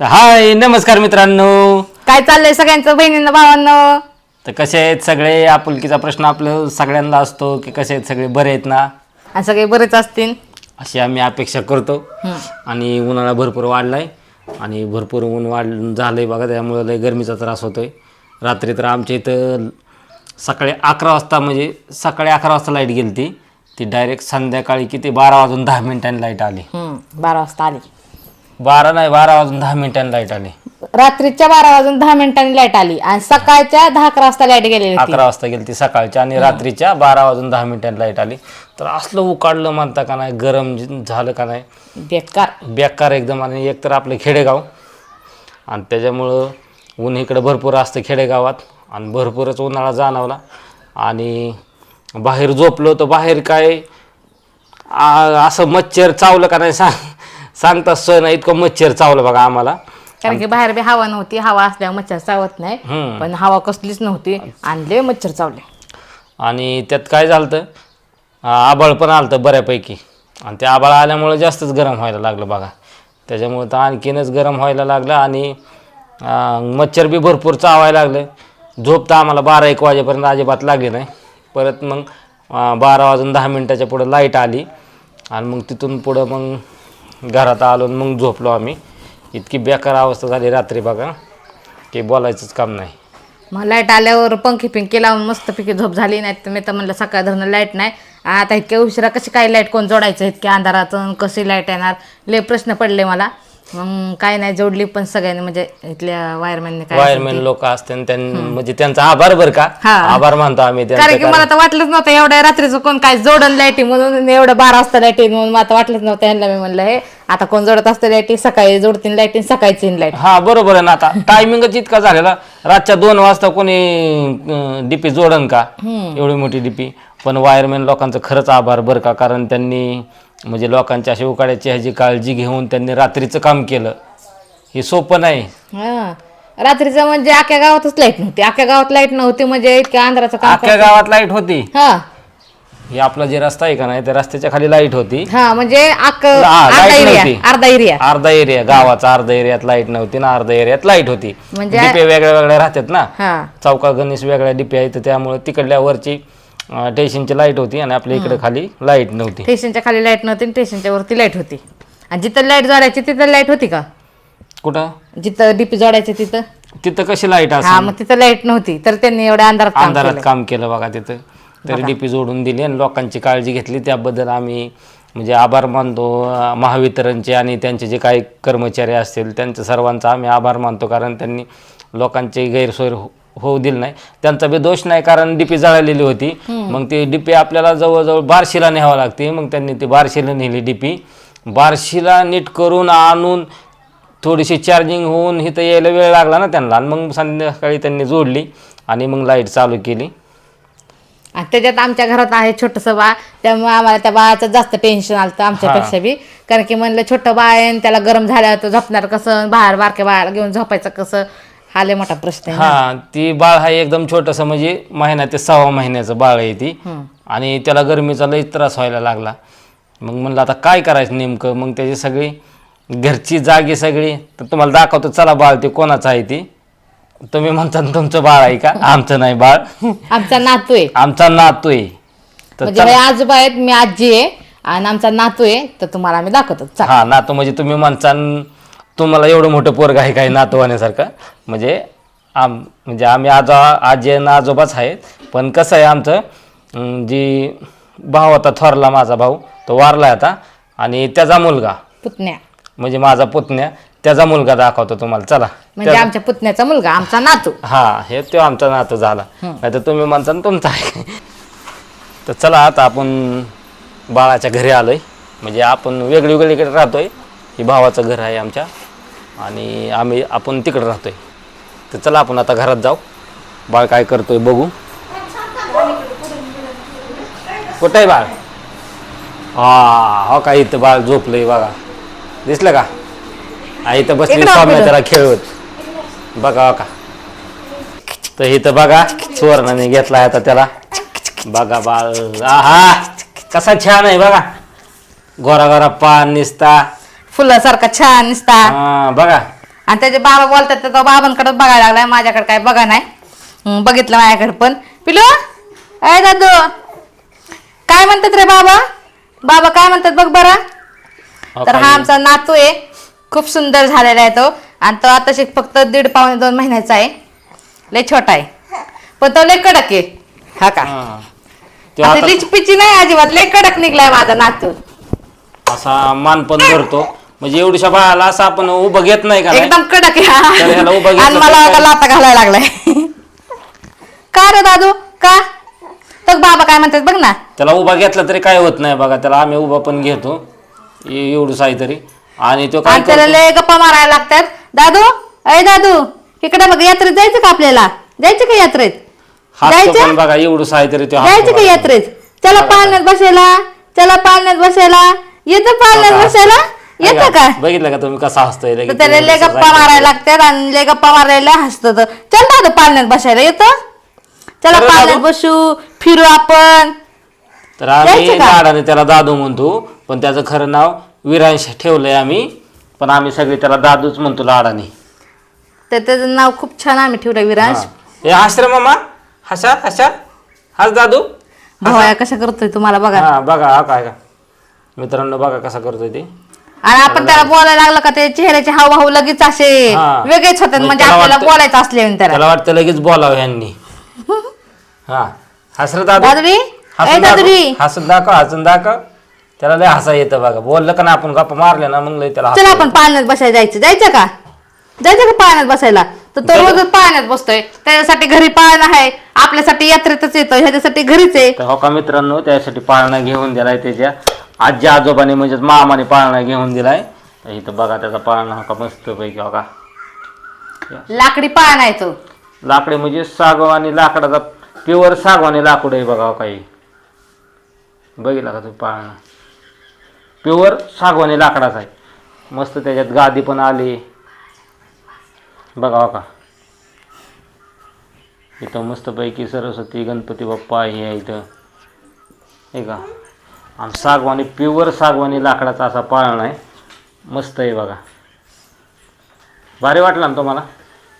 तर हाय नमस्कार मित्रांनो. काय चाललंय सगळ्यांचं बहिणींना भावांना? तर कसे आहेत सगळे? आपुलकीचा प्रश्न आपलं सगळ्यांना असतो की कसे आहेत सगळे? बरे आहेत ना? आणि सगळे बरेच असतील? अशी आम्ही अपेक्षा करतो. आणि उन्हाळा भरपूर वाढलाय. आणि भरपूर ऊन वाढ झालंय बघा त्यामुळे लय गरमीचा त्रास होतोय. रात्री तर आमच्या इथं सकाळी अकरा वाजता म्हणजे सकाळी अकरा वाजता लाइट गेली ती ती डायरेक्ट संध्याकाळी किती? बारा वाजून दहा मिनिटांनी लाइट आली. बारा वाजता आली. बारा नाही बारा वाजून दहा मिनिटांनी लाइट आली. रात्रीच्या बारा वाजून दहा मिनिटांनी लाइट आली आणि सकाळच्या दहा अकरा वाजता लाइट गेलेली होती. अकरा वाजता गेली ती सकाळच्या आणि रात्रीच्या बारा वाजून दहा मिनिटांनी लाइट आली. तर असलं उकाडलं म्हणता का नाही गरम ज- झालं का नाही? बेकार. बेकार एकदम आणि एकतर आपलं खेडेगाव आणि त्याच्यामुळं ऊन इकडं भरपूर असतं खेडेगावात आणि भरपूरच उन्हाळा जाणवला आणि बाहेर झोपलो तर बाहेर काय आ- असं मच्छर चावलं का नाही सांग. सांगता नाही इतकं मच्छर चावलं बघा आम्हाला. कारण की बाहेर बी हवा नव्हती हवा असल्यावर मच्छर चावत नाही. पण हवा कसलीच नव्हती आणि लय मच्छर चावले. आणि त्यात काय झालं तर आबाळ पण आलं होतं बऱ्यापैकी. आणि ते आबाळ आल्यामुळं जास्तच गरम व्हायला लागलं बघा. त्याच्यामुळं तर आणखीनच गरम व्हायला लागलं आणि मच्छर बी भरपूर चावायला लागलं. झोप तर आम्हाला बारा एक वाजेपर्यंत अजिबात लागली नाही. परत मग बारा वाजून दहा मिनटाच्या पुढं लाइट आली. आणि मग तिथून पुढं मग घरात आलो मग झोपलो आम्ही. इतकी बेकार अवस्था झाली रात्री बघा की बोलायचंच काम नाही. मग लाइट आल्यावर पंखी पिंकी लावून मस्त पिकी झोप झाली नाही तर मी तर म्हणलं सकाळ धरणं लाइट नाही. आता इतक्या उशिरा कशी काय लाइट कोण जोडायचं? इतक्या अंधारातून कशी लाइट येणार? लय प्रश्न पडले मला. मग काय नाही जोडली पण सगळ्यांनी म्हणजे इथल्या वायरमॅनने काय वायरमॅन लोक असते त्यांनी म्हणजे त्यांचा आभार बर का? हा. आभार मानतो आम्ही कारण त्यांचा की मला तर वाटलंच नव्हतं एवढ्या रात्रीचं कोण काय जोडन लाईटी म्हणून एवढं बारा वाजता लाईटी म्हणून. मला तर वाटलंच नव्हतं यांना मी म्हणलं हे आता कोण जोडत असतं लाईटी सकाळी जोडतीन लाईटी सकाळची लाइट हा बरोबर आहे ना आता. टायमिंगच इतका झालेला. रातच्या दोन वाजता कोणी डीपी जोडन का? एवढी मोठी डीपी पण वायरमॅन लोकांचं खरंच आभार बरं का? कारण त्यांनी म्हणजे लोकांच्या अशा उकाड्याची ह्याची काळजी घेऊन त्यांनी रात्रीचं काम केलं. हे सोपं नाही. हा. रात्रीचं म्हणजे अख्ख्या गावातच लाइट नव्हती. अख्ख्या गावात लाइट नव्हती म्हणजे इतक्या अंधाराचं काम अख्ख्या गावात लाइट होती. हा. हे आपला जे रस्ता आहे का नाही त्या रस्त्याच्या खाली लाइट होती. हा म्हणजे अख्ख हा, अर्धा light एरिया नव्हती. अर्धा एरिया अर्धा एरिया गावाचा अर्धा एरियात लाइट नव्हती ना अर्धा एरियात लाइट होती. म्हणजे- डिपे वेगळ्या वेगळ्या राहतात ना. हा. चौका गणेश वेगळ्या डिपे आहेत त्यामुळे तिकडल्या वरची स्टेशनची लाइट होती आणि आपल्या इकडे खाली लाइट नव्हती. स्टेशनच्या खाली लाइट नव्हती आणि स्टेशनच्या वरती लाइट होती. आणि जिथं लाइट जोडायची तिथं लाइट होती का? कुठं? जिथं डीपी जोडायची तिथं? तिथं कशी लाइट हा असं मग तिथं लाइट नव्हती. तर त्यांनी एवढ्या अंधारात काम अंधारात केलं. काम केलं बघा तिथं. तरी डीपी जोडून दिली आणि लोकांची काळजी घेतली. त्याबद्दल आम्ही म्हणजे आभार मानतो. अं, महावितरणचे आणि त्यांचे जे काही कर्मचारी असतील त्यांच्या सर्वांचा आम्ही आभार मानतो. कारण त्यांनी लोकांची गैरसोय हो- होऊ दिली नाही. त्यांचा बी दोष नाही कारण डीपी जळालेली होती. मग ती डीपी आपल्याला जवळजवळ बारशीला न्यावं लागते. मग त्यांनी ती बारशीला नेली डीपी बारशीला नीट करून आणून थोडीशी चार्जिंग होऊन इथं यायला वेळ लागला ना त्यांना. आणि मग संध्याकाळी त्यांनी जोडली आणि मग लाइट चालू केली. आणि त्याच्यात आमच्या घरात आहे छोटंसं बाळ. त्यामुळे आम्हाला त्या बाळाचं जास्त टेन्शन आलं आमच्यापेक्षा बी. कारण की म्हणलं छोटं बाळ आहे आणि त्याला गरम झाल्यावर झोपणार कसं? बाहेर बारक्या बाळाला घेऊन झोपायचं कसं? हा लय मोठा प्रश्न आहे हा ती बाळ हा एकदम छोटंसं म्हणजे महिना ते सहा महिन्याचं बाळ आहे ती. आणि त्याला गरमीचा लई त्रास व्हायला लागला. मग म्हणलं आता काय करायचं नेमकं? मग त्याची सगळी घरची जागी सगळी तर तुम्हाला दाखवतो चला बाळ ते कोणाचं आहे ती? तुम्ही म्हणता ना तुमचं बाळ आहे का? आमचं नाही बाळ. आमचा नातू आहे. आमचा नातू आहे. तर म्हणजे हे आजोबा आहेत मी आजी आहे आणि आमचा नातू आहे तर तुम्हाला आम्ही दाखवतो. चला. हा नातू म्हणजे तुम्ही म्हणता न, तुम्हाला एवढं मोठं पोरग आहे काही नातू होण्यासारखं म्हणजे आम म्हणजे आम्ही आज आजी आणि आजोबाच आहेत. पण कसं आहे आमचं जी भाव होता थोरला माझा भाऊ तो वारला आता. आणि त्याचा मुलगा. पुतण्या. म्हणजे माझा पुतण्या. त्याचा मुलगा दाखवतो तुम्हाला. चला. म्हणजे आमच्या पुतण्याचा मुलगा आमचा नातू. हा हे तो आमचा नातू झाला. नाही तर तुम्ही म्हणता ना तुमचा आहे. तर चला आता आपण बाळाच्या घरी आलोय. म्हणजे आपण वेगळी वेगळीकडे राहतोय. ही भावाचं घर आहे आमच्या. आणि आम्ही आपण तिकडे राहतोय. तर चला आपण आता घरात जाऊ. बाळ काय करतोय बघू. कुठं आहे बाळ? हा हो का इथं बाळ झोपलंय बघा. दिसलं का? हा इथं बसली स्वामी. त्याला खेळवत. बघा हो का? तर इथं बघा सुवर्णाने घेतलाय आता त्याला. बघा बाळ. आहा! कसा छान आहे बघा. गोरा गोरा पान निसता. फुलासारखा छान निसता हा बघा. आणि त्याचे बाबा बोलतात तर तो बाबांकडे बघायला लागलाय माझ्याकडे काय बघा नाही. बघितलं माझ्याकडे पण. पिलू अय दादू काय म्हणतात रे बाबा? बाबा काय म्हणतात बघ बरा? तर हा आमचा नातू आहे. खूप सुंदर झालेला आहे तो. आणि तो आता शिक फक्त दीड पावणे दोन महिन्याचा आहे. लय छोटा आहे. पण तो लय कडक आहे. हा का? हा. ते आता आता लिचपिची नाही अजिबात लय कडक निघलाय माझा नातू. असा मानपण धरतो. म्हणजे एवढ्या बाळाला असं आपण उभं घेत नाही का नाही? एकदम कडक आहे. तर ह्याला उभा. घेतलं आणि तर मला काय? आता लाता घालायला लागलाय. का रे दादू? का? तर बाबा काय म्हणतात बघ ना. त्याला उभा घेतला तरी काय होत नाही बघा त्याला आम्ही उभा पण घेतो. ए- एवढंच आहे तरी आणि तो काय आणि त्याला करतो? लय गप्पा मारायला लागतात. दादू अय दादू इकडे बघ यात्रेत जायचं का आपल्याला? जायचं का यात्रेत? हात जायचं? पण बघा एवढंच आहे तरी तो हात जायचं का बघा. यात्रेत? चला पाळण्यात बसायला चला पाळण्यात बसायला. येतं पाळण्यात बघा. बसायला? येतं बघा, का बघितलं का तुम्ही कसा हसतोय? तर लगेच? त्याला लय तसंच गप्पा आहे. मारायला लागतात आणि लय गप्पा मारायला हसत चल दादू पाळण्यात बसायला येतं? चला खरं पाळण्यात दादू? बसू फिरू आपण. तर आम्ही का? लाडाने त्याला दादू म्हणतो पण त्याचं खरं नाव विरांश ठेवलंय आम्ही पण आम्ही सगळे त्याला दादूच म्हणतो लाडाने. तर त्याचं नाव खूप छान आम्ही ठेवलं विरांश. हा. हे हस रे मामा हसा हसा. हस दादू भावया कशा करतोय तुम्हाला बघा. हा बघा हा काय का मित्रांनो बघा कसा करतोय ते. आणि आपण त्याला बोलायला लागलं का ते चेहऱ्याचे हावभाव लगेच असे हा. वेगळेच होतात मग म्हणजे त्याला आपल्याला वाटतं- बोलायचं असले त्याला. त्याला वाटतं लगेच बोलावं ह्यांनी. हा. ए हसून दाखव. हसून दाखव हसून दाखव. त्याला लय हसा येतं बघा. बोललं का ना आपण गप्पा मारल्या ना मग लय त्याला चला हसा आपण पाळण्यात बसायला जायचं. जायचं का? जायचं का पाळण्यात बसायला? तर तो रोजच पाळण्यात बसतोय. त्याच्यासाठी घरी पाळणं आहे. आपल्यासाठी यात्रेतच येतो. ह्याच्यासाठी घरीच आहे. तर हो का मित्रांनो त्यासाठी पाळणा घेऊन दिलाय त्याच्या. आजी आजोबाने म्हणजेच मामाने पाळणा घेऊन दिलाय. तर इथं बघा त्याचा पाळणा हो का मस्त पैकी हो का लाकडी पाळणा आहे तो. लाकडे म्हणजे सागवानी लाकडाचा प्युअर सागवानी लाकूड आहे बघा हो काही. बघितला का तुम्ही पाळणा? प्युअर सागवानी लाकडाचा आहे. मस्त त्याच्यात गादी पण आली. बघा हो का. इथं मस्तपैकी सरस्वती गणपती बाप्पा हे आहे इथं. हे का? आणि सागवानी प्युअर सागवानी लाकडाचा असा पाळणा आहे मस्त आहे बघा. भारी वाटला ना तुम्हाला?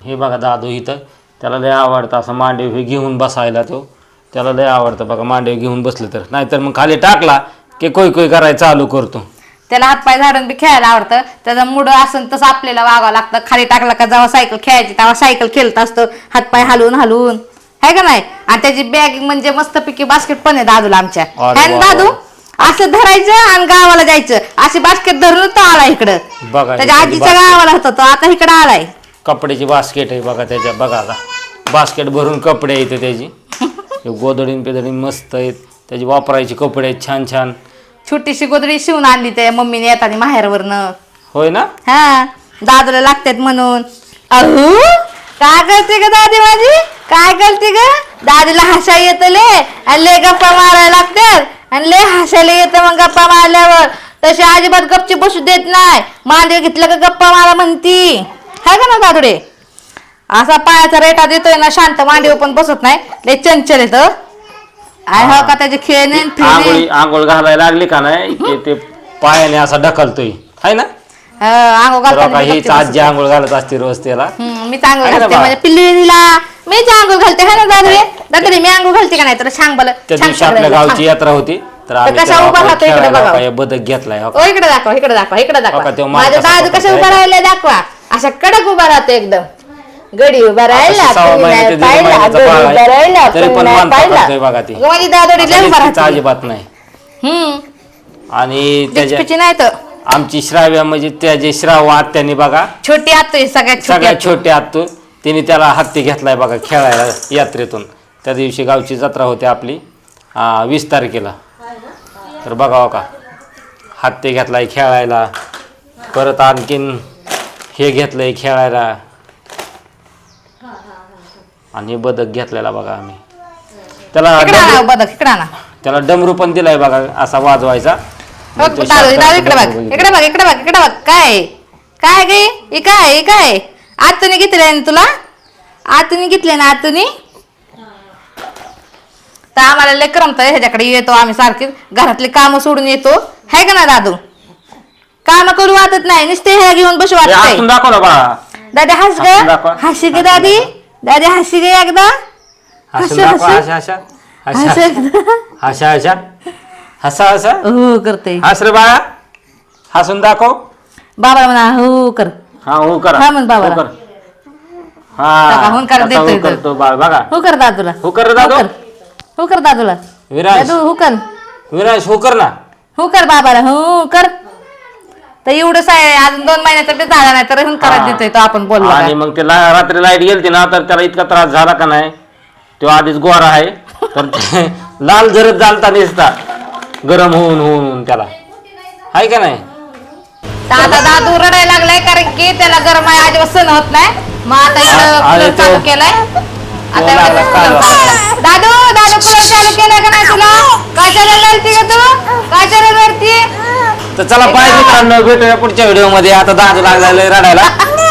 हे बघा दादू इथं. त्याला लय आवडतं असं मांडव हे घेऊन बसायला तो. त्याला लय आवडतं बघा मांडव घेऊन बसलं तर. नाहीतर मग खाली टाकला की कोई कोई करायला चालू करतो. त्याला हातपाय झाडून बी खेळायला आवडतं. त्याचा मूड असेल तसं आपल्याला वागावं लागतं. खाली टाकला का जेव्हा सायकल खेळायची तेव्हा सायकल खेळत असतो. हातपाय हलवून हलवून. आहे का नाही? आणि त्याची बॅग म्हणजे मस्तपैकी बास्केट पण आहे दादूला आमच्या. अरे ना वा वा. दादू? असं धरायचं आणि गावाला जायचं. अशी बास्केट धरून तो आला इकडं. बघा त्याच्या आजीच्या. गावाला होता तो. आता इकडं आलाय. कपड्याची बास्केट आहे बघा त्याच्या. बघा आता. बास्केट भरून कपडे आहेत त्याची. हे गोदडीन पेदडीन मस्त आहेत. त्याची वापरायचे कपडे आहेत छान छान. छोटीशी गोदडी शिवून आणली त्या मम्मीने येताना माहेरवरनं. होय ना? हा. दादूला लागतात म्हणून. अहो काय करते ग दादी माझी? काय करते ग? दादीला हसा येत ले आणि लय गप्पा मारायला लागतात. आणि लय हसायला येतं मग गप्पा मारल्यावर. तशी अजिबात गपची बसू देत नाही. मांडे घेतलं का गप्पा मारा म्हणती. हाय का ना दादुडे? असा पायाचा रेटा देतोय ना शांत मांडीवर पण बसत नाही. लय चंचल येत. आणि हो का त्याचे खेळणे आणि फिरणे? आंघोळी आंघोळ घालायला लागली का नाही? की ते पायाने असा ढकलतोय. है ना? हा, आंघोळ तर घालताना बघा गपची हीच बसत आजी आंघोळ घालत असते रोज त्याला. मी चांगलं आहे ना घालते बा? माझ्या पिल्लीला मी चांगलं घालते है ना दादरे दादरे मी अंघोळ घालते का नाही? तर सांग बरं. त्या सांग दिवशी आपल्या गावची यात्रा होती. तर आम्ही त्याला उभा राहतो इकडे बघा. बदक घेतलाय हो. ओ इकडे दाखवा इकडे दाखवा इकडे हो का, दाखवा तो मान माझा कसा दादू पकडतोय? कसा उभा राहिला दाखवा असा कडक उभा राहतो एकदम गडी उभा राहिला आता सहा कोणी महिने नाही ते दीड पाहिला, महिन्याचा गडी बाळ आहे. उभा राहिला, तरी कोणी पण नाही मान पाहिला. पकडतोय बघा ती. अगं, माझी दादोडी लय उभा आता राहते अजिबात नाही हम्म आणि त्याच्या नाही तर आमची श्राव्या म्हणजे त्या जे श्राव आत्याने बघा छोटी आतो सगळ्यात छोटी सगळ्यात आत्तू. छोटे आत्तू तिने त्याला हत्ती घेतलाय बघा खेळायला यात्रेतून त्या दिवशी गावची जत्रा होती आपली आ, वीस तारखेला तर बघा का हत्ती घेतलाय खेळायला परत आणखीन हे घेतलंय खेळायला. आणि हे बदक घेतलेला बघा आम्ही. त्याला इकडे बदक इकडे आणा त्याला डमरू पण दिलाय बघा असा वाजवायचा. हो, तो दादू दादू शास्त्राचं इकडे बघ इकडे बघ इकडे बघ इकडे बघ काय? काय गे? हे काय हे काय? आतुनी घेतलंय ना तुला? आतुनी घेतले ना आतुनी? तर आम्हाला लय करमत ह्याच्याकडे येतो आम्ही सारखे. घरातले काम सोडून येतो. है का ना दादू? काम करू वाटत नाही. नुसते ह्या घेऊन बसू हे आतून दाखव ना बाळा दादी हस हसून ग. हशी ग दादी. दादी हशी ग एकदा. हसून हसू, दाखवा. हसू. हस एकदा. हसा हसा. हो करते. हस रे बाळा. हसून दाखव. बाबा म्हणा हो कर. हा हो करा. हा म्हण बाबाला. हो कर. टाका, हुंकार आता देतोय हो. करतो बाळ. बघा. हो कर दादूला. हो कर रे दादू. हो कर. हो कर दादूला. विराज. दादू हो कर विराज हो कर ना. हो कर बाबाला हो कर तर एवढंच आहे अजून दोन महिन्याचा बी झाला नाही तर हुंकारात हा. देतोय तो आपण बोललो आणि मग ते ला- रात्री लाइट गेलती ना तर त्याला इतका त्रास झाला का नाही? तो आधीच गोरा आहे. तर ते लाल जरत जालता दिसता गरम होऊन होऊन होऊन त्याला. आहे का नाही? तर आता दादू रडायला लागलाय कारण की त्याला गरम आहे अजिबात सहन होत नाही. मग आता इकडं आ- चालू तो- केलाय. आता एवढं. दादू दादू कूलर चालू केलाय का नाही तुला? काय चालू रडती का तू? काय चालू रडती? तर चला बाय मित्रांनो. भेटूया पुढच्या व्हिडिओमध्ये. आता दादू लागलेलं रडायला.